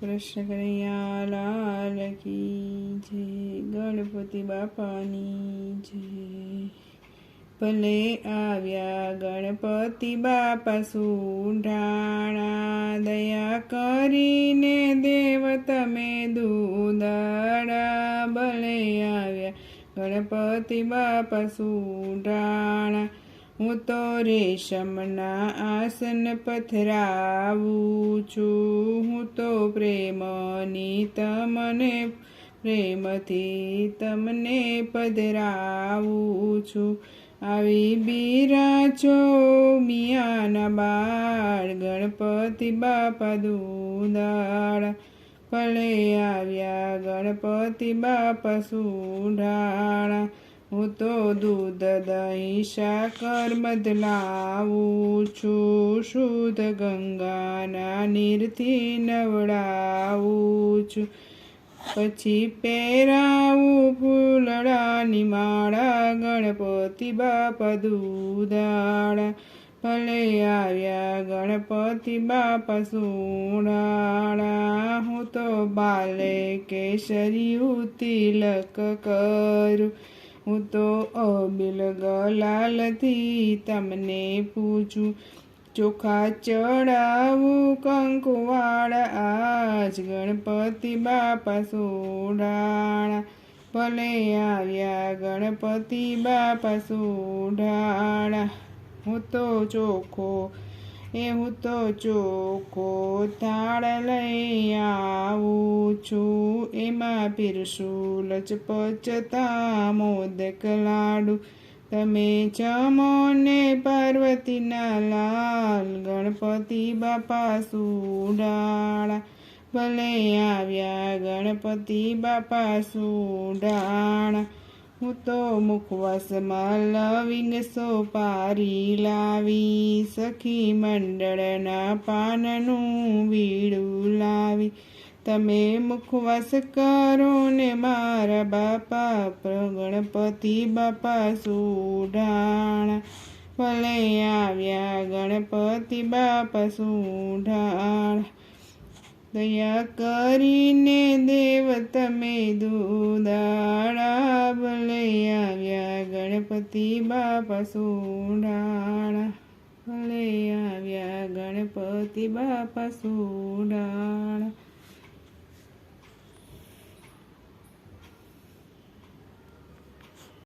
કૃષ્ણ કનૈયા લાલ કી જય. ગણપતિ બાપાની જય. ભલે આવ્યા ગણપતિ બાપા સુઢાણા, દયા કરીને દેવ તમે દૂદાડા ભલે આવ્યા ગણપતિ બાપા સુંઢાણા હું તો રેશમના આસન પથરાવું છું. હું તો પ્રેમની તમને, પ્રેમથી તમને પધરાવું છું. આવી બિરાચો મિયાના બાળ, ગણપતિ બાપા દુદાળ. ભલે આવ્યા ગણપતિ બાપા સુઢાળા. હું તો દૂધ, દહીં, સાકર બદલાવું છું. શુદ્ધ ગંગાના નીરથી નવડાવું છું. પછી પહેરાવું ફૂલડાની માળા, ગણપતિ બાપા દૂધાળા. ભલે આવ્યા ગણપતિ બાપા સુણાળા હું તો બાલે કેસરી તિલક કરું. હું તો અબિલ ગલાલથી તમને પૂછું ચોખા ચડાવું, કંકુવાળા, આજ ગણપતિ બાપા સોઢાણા. ભલે આવ્યા ગણપતિ બાપા સોઢાણા. હું તો ચોખ્ખો એ હું તો ચોખ્ખો થાળ લઈ આવું છું. એમાં પીરસું લચપચતા મોદક લાડુ. તમે જમો ને પાર્વતીના લાલ ગણપતિ બાપા સુડાળા. ભલે આવ્યા ગણપતિ બાપા સુડાળા. હું તો મુખવાસમાં લવિંગ સોપારી લાવી, સખી મંડળના પાનનું વીડું લાવી. તમે મુખવાસ કરો ને મારા બાપા ગણપતિ બાપા સુઢાણા. ભલે આવ્યા ગણપતિ બાપા સુઢાણા. દયા કરીને દેવ તમે દુદાળા, ભલે આવ્યા ગણપતિ બાપા સુડાળા ભલે આવ્યા ગણપતિ બાપા સુડાળા